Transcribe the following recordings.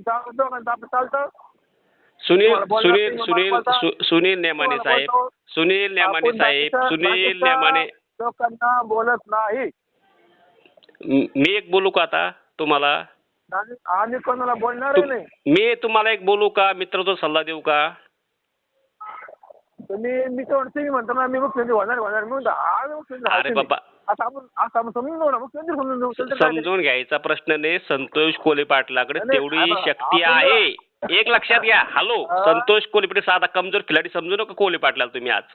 चालतं सुनील बोलणार सुनील सुनील. सु- सुनील नेमाने साहेब. सुनील नेमाने साहेब सुनील नेमाने लोकांना बोलत नाही. म- एक बोलू का आता तुम्हाला? आणि आम्ही कोणाला बोलणारही तुम- नाही. मी तुम्हाला एक बोलू का? मित्राचा सल्ला देऊ का? तुम्ही मी तर म्हणतो मी म्हणतो ना मी मुख्यमंत्री होणार होणार मी म्हणतो मी अरे बाबा नाही. असं आपण असं आपण समजून ना समजून घेऊ त्याचं काय नाही. समजून घ्यायचा प्रश्न नाही संतोष कोले पाटलाकडे नाही, तेवढी आता शक्ती आपण- आहे एक लक्षात घ्या हॅलो हा. संतोष कोले पाटील साधा कमजोर खिलाडी समजू नका कोले पाटलाला तुम्ही आज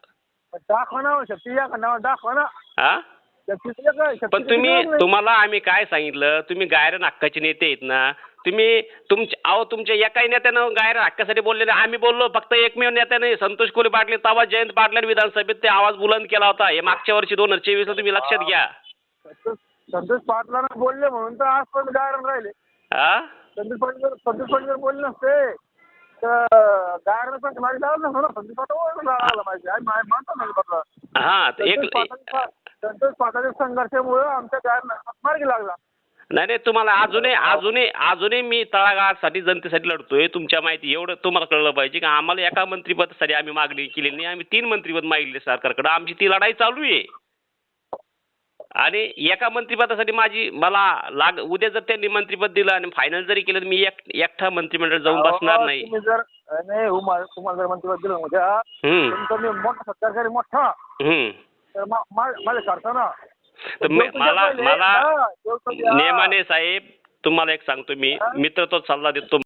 दाखवा ना शक्ती या नाव दाखवा ना हा शक्ती तुझ्या काय शक्ती पण तुम्ही तुझ्याकडे नाही. तुम्हाला आम्ही काय सांगितलं तुम्ही गायरन हक्काचे नेते आहेत ना तुम्ही तुमच्या अहो तुमच्या एकाही नेत्यानं गायर हक्कासाठी बोललेले आम्ही बोललो फक्त एकमेव नेत्याने संतोष कोले पाटील तवा जयंत पाटलांनी विधानसभेत ते आवाज बुलंद केला होता. हे मागच्या वर्षी दोन हजार चोवीसला तुम्ही लक्षात घ्या. संतोष संतोष पाटलांना बोलले म्हणून तर आजपर्यंत गायरण राहिले. हा संतोष पाटील संतोष पाटील बोलले नसते. तर पण माझी लावलं नसतं ना संतोष पाटील ओळखून लावायला पाहिजे. आणि मा- मानतो ना पाटला हा संतोष एक पाटलांचा संतोष पाटलाच्या संघर्षामुळे आमच्या गायरण मार्गी लागला. नाही नाही तुम्हाला अजूनही अजूनही अजूनही मी तळागाळासाठी जनतेसाठी लढतोय. तुमच्या माहिती एवढं तुम्हाला कळलं पाहिजे की? आम्हाला एका मंत्रिपदासाठी आम्ही मागणी केलेली नाही. आम्ही तीन मंत्रिपद मागितले सरकारकडे. आमची ती लढाई चालू आहे. आणि एका मंत्रिपदासाठी माझी मला लाग उद्या जर त्यांनी मंत्रिपद दिलं आणि फायनल जरी केलं तर मी एक एकटा मंत्रिमंडळ जाऊन बसणार नाही. तुम्ही जर नाही उमा- तुम्हाला जर मंत्री दिलं उद्या हम्म, तुमचं मी मोठा सत्कारकारी मोठा. हम्म. तर मा- मा- माझ्या करताना तर मला मला. नेमाने साहेब तुम्हाला एक सांगतो मी मित्र तो सल्ला देतो